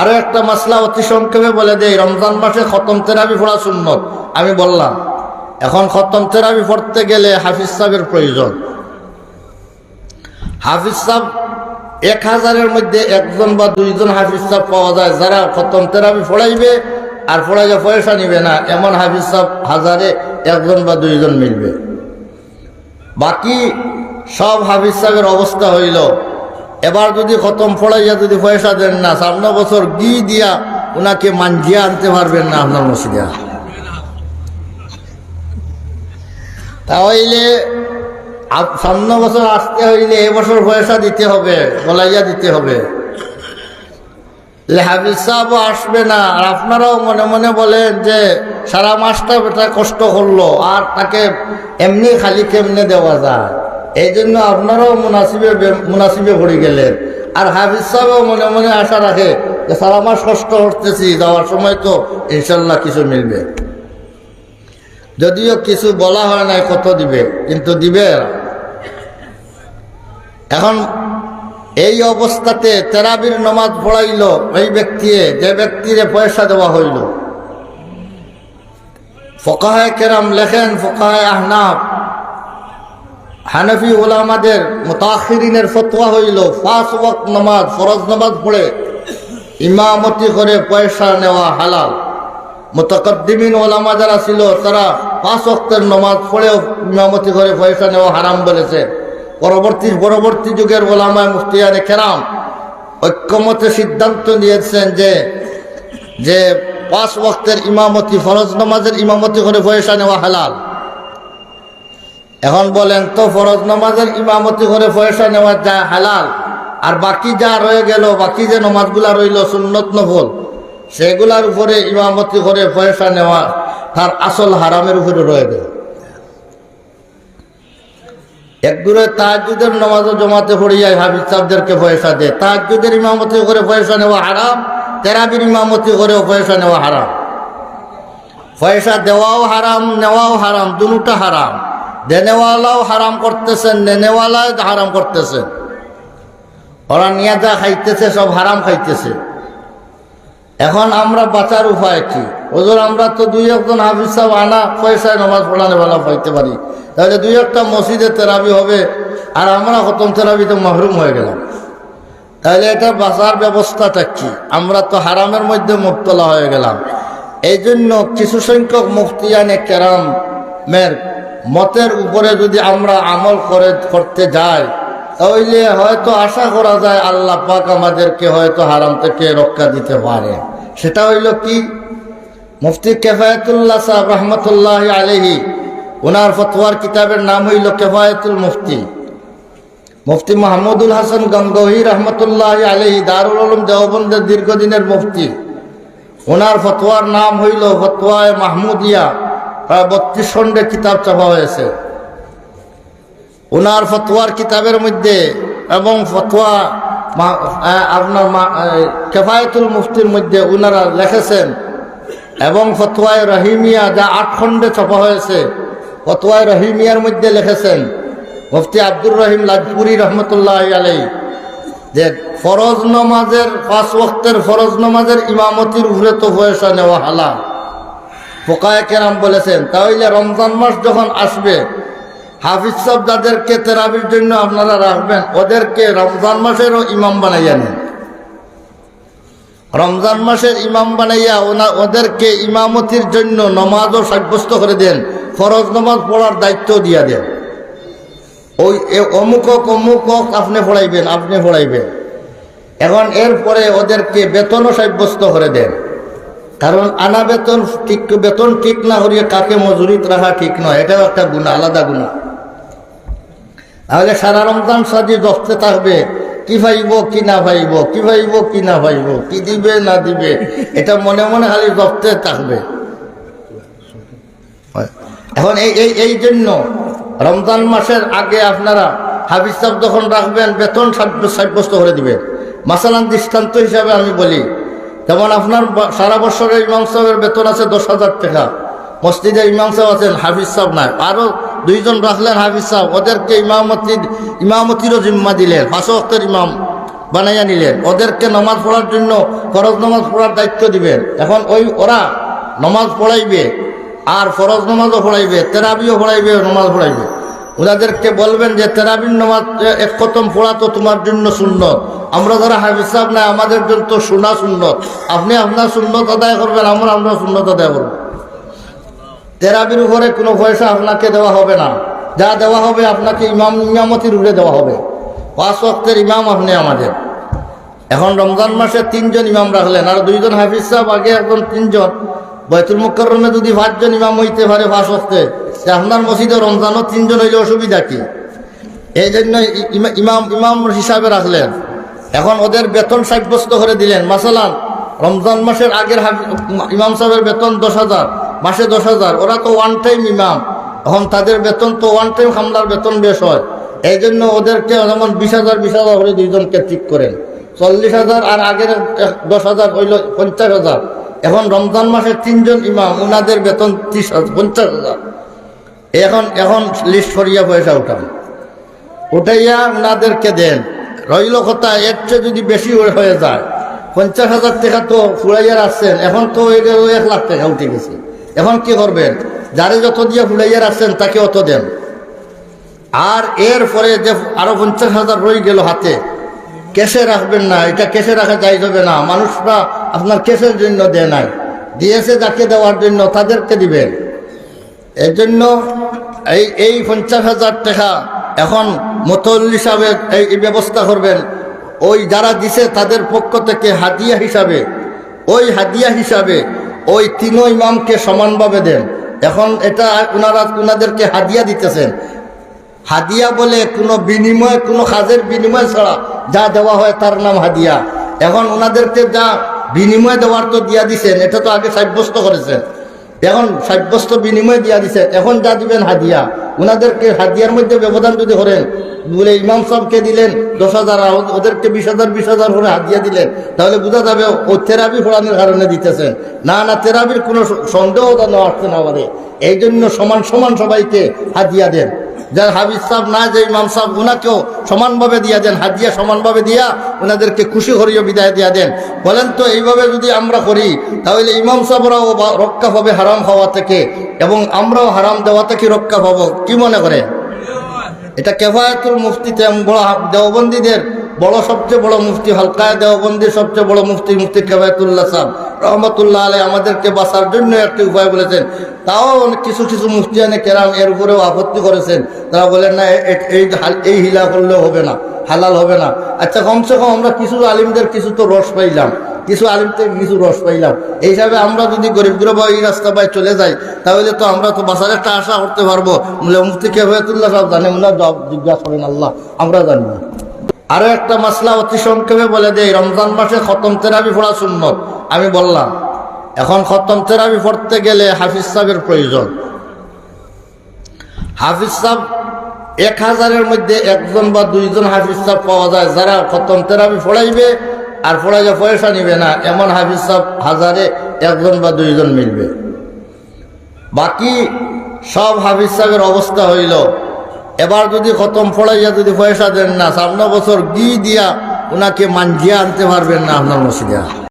আরও একটা মাসলা অতি সংক্ষেপে বলে দেয় রমজান মাসে খতম তেরাবি পড়া সুন্নত। আমি বললাম, এখন খতম তেরাবি পড়তে গেলে হাফিজ সাহেবের প্রয়োজন। হাফিজ সাহেব এক হাজারের মধ্যে একজন বা দুইজন হাফিজ সাহেব পাওয়া যায়, যারা খতম তেরাবি পড়াইবে আর পড়াইলে পয়সা নিবে না, এমন হাফিজ সাহেব হাজারে একজন বা দুইজন মিলবে। বাকি সব হাফিজ সাহেবের অবস্থা হইল এবার যদি খতম পড়াইয়া যদি পয়সা দেন না, সামনে বছর গি দিয়া ওনাকে মানজিয়া আনতে পারবেন না আপনার মসজিদে? তাহলে সামনে বছর আসতে হইলে এবছর পয়সা দিতে হবে, বলাইয়া দিতে হবে। যে হাফিজ সাহেবও আসবে না, আর আপনারাও মনে মনে বলেন যে সারা মাসটা বেটা কষ্ট করল, আর তাকে এমনি খালি কেমনে দেওয়া যায়? এই জন্য আপনারাও মুনাসিবে মুনাসিবে পড়ে গেলেন। আর হাফিজ সাহেবও মনে মনে আশা রাখে যে সারা মাস কষ্ট করতেছি যাওয়ার সময় তো ইনশাল্লাহ কিছু মিলবে। যদিও কিছু বলা হয় নাই কত দিবে, কিন্তু দিবে এখন এই অবস্থাতে তেরাবির নমাজ পড়াইল এই ব্যক্তি যে ব্যক্তিরে পয়সা দেওয়া হইল। ফকাহায় কেরাম লেখেন, ফকাহায় আহনাফ। হানফি ওলামাদের মোতাখিরিনের ফতোয়া হইল, পাঁচ ওয়াক্ত নামাজ, ফরজ নামাজ পড়ে ইমামতি করে পয়সা নেওয়া হালাল। মোতাকদ্দিমিন ওলামা যারা ছিল, তারা পাঁচ ওয়াক্তের নমাজ পড়েও ইমামতি করে পয়সা নেওয়া হারাম বলেছে। পরবর্তী পরবর্তী যুগের ওলামায় মুফতিয়ানে কেরাম ঐক্যমতে সিদ্ধান্ত নিয়েছেন যে যে পাঁচ ওয়াক্তের ইমামতি, ফরজ নমাজের ইমামতি করে পয়সা নেওয়া হালাল। এখন বলেন, তো ফরজ নমাজের ইমামতি করে পয়সা নেওয়া যা হালাল, আর বাকি যা রয়ে গেল, বাকি যে নমাজগুলা রইল সুন্নত নফল, সেগুলার উপরে ইমামতি করে পয়সা নেওয়া তার আসল হারামের উপরে রয়ে গেল। এক দূরে তাহাজুদের নমাজও জমাতে পড়িয়াই হাবিজ সাহেবদেরকে পয়সা দেয়। তাহাজুদের ইমামতি করে পয়সা নেওয়া হারাম, তেরাবির ইমামতি করেও পয়সা নেওয়া হারাম। পয়সা দেওয়াও হারাম, নেওয়াও হারাম, দুটা হারাম। দেনেওয়ালাও হারাম করতেছেন, নেনেওয়ালাও হারাম করতেছেন। ওরা নিয়ে যা খাইতেছে, সব হারাম খাইতেছে। এখন আমরা বাঁচার উপায় কি? ওজন আমরা তো দুই একজন হাফিজ সাহেব আনা পয়সায় নামাজ পড়ানো বেলা পাইতে পারি। তাহলে দুই একটা মসজিদে তেরাবি হবে, আর আমরা খতম তেরাবিতে মাহরুম হয়ে গেলাম। তাহলে এটা বাঁচার ব্যবস্থাটা কি? আমরা তো হারামের মধ্যে মুক্তলা হয়ে গেলাম। এই জন্য কিছু সংখ্যক মুফতিয়ানে কেরামের মতের উপরে যদি আমরা আমল করে, করতে যাই, তাহলে হয়তো আশা করা যায় আল্লাহ পাক আমাদেরকে হয়তো হারাম থেকে রক্ষা দিতে পারে। সেটা হইল কি? মুফতি কেফায়তুল্লাহ সাহেব রহমতুল্লাহ আলহি ওনার ফতোয়ার কিতাবের নাম হইল কেফায়তুল মুফতি। মুফতি মাহমুদুল হাসান গঙ্গোহী রহমতুল্লাহ আলহি দারুল আলম দেওবন্দের দীর্ঘদিনের মুফতি। ওনার ফতোয়ার নাম হইল ফতোয়ায় মাহমুদিয়া। বত্রিশ খণ্ডে কিতাব চাপা হয়েছে। ওনার ফতোয়ার কিতাবের মধ্যে এবং ফতোয়া আপনার কেফায়তুল মুফতির মধ্যে ওনারা লিখেছেন। এবং ফতোয়ায় রহিমিয়া যা আট খণ্ডে ছাপা হয়েছে, ফতোয়ায় রহিমিয়ার মধ্যে লেখেছেন। মুফতি আব্দুর রহিম লাজপুরি রহমতুল্লাহ আলাই যে ফরজ নমাজের, পাঁচ ওয়াক্তের ফরজ নমাজের ইমামতির উপরে তো পয়সা নেওয়া হালাল। ফোকায় কেরাম বলেছেন, তাহলে রমজান মাস যখন আসবে, হাফিজ সাহেব যাদেরকে তেরাবির জন্য আপনারা রাখবেন, ওদেরকে রমজান মাসেরও ইমাম বানাইয়া নেন। রমজান মাসের ইমাম বানাইয়া ওনা ওদেরকে ইমামতির জন্য নমাজও সাব্যস্ত করে দেন, ফরজ নমাজ পড়ার দায়িত্ব দিয়া দেন। ওই অমুক অমুক আপনি পড়াইবেন আপনি পড়াইবেন। এখন এরপরে ওদেরকে বেতনও সাব্যস্ত করে দেন। কারণ আনা বেতন ঠিক বেতন ঠিক না করিয়ে কাকে মজুরিত রাখা ঠিক নয়, এটাও একটা গুণা, আলাদা গুণা। তাহলে সারা রমজান সাজি দশতে থাকবে, কি ভাইব, কি না ভাইব, কি ভাইব, কি না ভাইব, কি দিবে, না দিবে, এটা মনে মনে খালি দশতে থাকবে। এখন এই এই এই জন্য রমজান মাসের আগে আপনারা হাফিজ সাহেব যখন রাখবেন, বেতন সাব্য- সাব্যস্ত করে দিবেন। মাসালান দৃষ্টান্ত হিসাবে আমি বলি যেমন আপনার সারা বছরের ইমাম সাহেবের বেতন আছে দশ হাজার টাকা। মসজিদে ইমাম সাহেব আছেন, হাফিজ সাহেব নাই। আরও দুইজন রাখলেন হাফিজ সাহেব। ওদেরকে ইমামতির ইমামতিরও জিম্মা দিলেন অক্টের ইমাম বানাইয়া নিলেন। ওদেরকে নমাজ পড়ার জন্য ফরজ নমাজ পড়ার দায়িত্ব দিবেন। এখন ওই ওরা নমাজ পড়াইবে, আর ফরজ নমাজও পড়াইবে, তেরাবিও পড়াইবে, নমাজ পড়াইবে। ওনাদেরকে বলবেন যে তেরাবিন নমাজ এক খতম পড়া তো তোমার জন্য সুন্নত। আমরা যারা হাফিজ সাহেব নাই, আমাদের জন্য তো শোনা সুন্নত। আপনি আপনার সুন্নত আদায় করবেন, আমরা আমরা সুন্নত আদায় করব। তেরাবির উপরে কোনো পয়সা আপনাকে দেওয়া হবে না। যা দেওয়া হবে আপনাকে ইমাম ইমামতির উপরে দেওয়া হবে। পাঁচ ওয়াক্তের ইমাম আপনি আমাদের। এখন রমজান মাসে তিনজন ইমাম রাখলেন, আর দুইজন হাফিজ সাহেব, আগে একজন তিনজন। বৈতুল মুকরমে যদি পাঁচজন ইমাম হইতে পারে পাঁচ ওয়াক্তে। আপনার মসজিদে রমজানও তিনজন হইলে অসুবিধা কি? এই জন্য ইমাম ইমাম হিসাবে রাখলেন এখন ওদের বেতন সাব্যস্ত করে দিলেন। মাসালান, রমজান মাসের আগের ইমাম সাহেবের বেতন দশ হাজার, মাসে দশ হাজার। ওরা তো ওয়ান টাইম ইমাম। এখন তাদের বেতন তো ওয়ান টাইম হামলার বেতন বেশ হয়। এই জন্য ওদেরকে যেমন বিশ হাজার বিশ হাজার করে দুইজনকে ঠিক করেন। চল্লিশ হাজার আর আগের দশ হাজার হইল পঞ্চাশ হাজার। এখন রমজান মাসে তিনজন ইমাম ওনাদের বেতন ত্রিশ হাজার, পঞ্চাশ হাজার। এখন এখন লিস্ট করিয়া পয়সা উঠান উঠাইয়া ওনাদেরকে দেন। রইল কথা, এর চেয়ে যদি বেশি হয়ে যায়, পঞ্চাশ হাজার টাকা তো ফুড়াইয়ার আসছেন এখন তো এক লাখ টাকা উঠে গেছে। এখন কি করবেন? যারে যত দিয়ে ফুড়াইয়ার আসছেন তাকে অত দেন। আর এর পরে যে আরও পঞ্চাশ হাজার রয়ে গেল হাতে কেসে রাখবেন না, এটা কেসে রাখা যাই যাবে না। মানুষরা আপনার কেসের জন্য দেয় নাই। দিয়েছে যাকে দেওয়ার জন্য, তাদেরকে দিবেন। এই জন্য এই এই পঞ্চাশ হাজার টাকা এখন মতল হিসাবে এই ব্যবস্থা করবেন। ওই যারা দিছে তাদের পক্ষ থেকে হাদিয়া হিসাবে, ওই হাদিয়া হিসাবে ওই তিনো ইমামকে সমানভাবে দেন। এখন এটা ওনারা ওনাদেরকে হাদিয়া দিতেছেন। হাদিয়া বলে কোনো বিনিময়, কোনো কাজের বিনিময় ছাড়া যা দেওয়া হয় তার নাম হাদিয়া। এখন ওনাদেরকে যা বিনিময় দেওয়ার তো দিয়া দিছেন, এটা তো আগে সাব্যস্ত করেছেন। এখন সাব্যস্ত বিনিময় দিয়া দিছে। এখন যা দিবেন হাদিয়া। ওনাদেরকে হাদিয়ার মধ্যে ব্যবধান যদি করেন, বলে ইমাম সাহকে দিলেন, দশ হাজার, ওদেরকে বিশ হাজার বিশ হাজার করে হাদিয়া দিলেন, তাহলে বোঝা যাবে ও থেরাপি ফোড়ানোর কারণে দিতেছেন না না, থেরাপির কোনো সন্দেহ যেন আসছে না আমাদের। এই জন্য সমান সমান সবাইকে হাদিয়া দেন। যার হাবিজ সাহেব না যে ইমাম সাহেব ওনাকেও সমানভাবে দিয়া দেন, হাজিয়া সমানভাবে দিয়া ওনাদেরকে খুশি করিয়ে বিদায় দিয়া দেন। বলেন তো, এইভাবে যদি আমরা করি, তাহলে ইমাম সাহেবরাও রক্ষা পাবে হারাম হওয়া থেকে, এবং আমরাও হারাম দেওয়া থেকে রক্ষা পাবো। কি মনে করে? এটা কেফায়তুল মুফতিতে দেওবন্দীদের বড় সবচেয়ে বড় মুফতি হালকায় দেওবন্দির সবচেয়ে বড় মুফতি মুফতি কেফায়তুল্লাহ সাহেব। রহমতুল্লাহ আলাই আমাদেরকে বাঁচার জন্য একটি উপায় বলেছেন। তাও অনেক কিছু কিছু মুফতিয়ানে কেরাম এর উপরেও আপত্তি করেছেন। তারা বলেন, না এই এই হিলা করলেও হবে না, হালাল হবে না। আচ্ছা কমসে কম আমরা কিছু আলিমদের কিছু তো রস পাইলাম। কিছু আলিম থেকে কিছু রস পাইলাম। এই হিসাবে আমরা যদি গরিব গুরবা এই রাস্তা পাই চলে যাই, তাহলে তো আমরা তো বাসার একটা আশা করতে পারব। মুফতি কেফায়তুল্লাহ সাহেব জানে জবাব জিজ্ঞাসা করেন, আল্লাহ, আমরা জানি না আরও একটা মাসলা অতি সংক্ষেপে বলে দেই, রমজান মাসে খতম তেরাবি পড়া সুন্নত। আমি বললাম, এখন খতম তেরাবি পড়তে গেলে হাফিজ সাহেবের প্রয়োজন। হাফিজ সাহেব এক হাজারের মধ্যে একজন বা দুইজন হাফিজ সাহেব পাওয়া যায়, যারা খতম তেরাবি পড়াইবে আর পড়াইলে পয়সা নিবে না, এমন হাফিজ সাহেব হাজারে একজন বা দুইজন মিলবে। বাকি সব হাফিজ সাহেবের অবস্থা হইল এবার যদি খতম ফলাইয়া যদি পয়সা দেন না, সামনে বছর গি দিয়া ওনাকে মানজিয়া আনতে পারবেন না আপনার মসজিদে।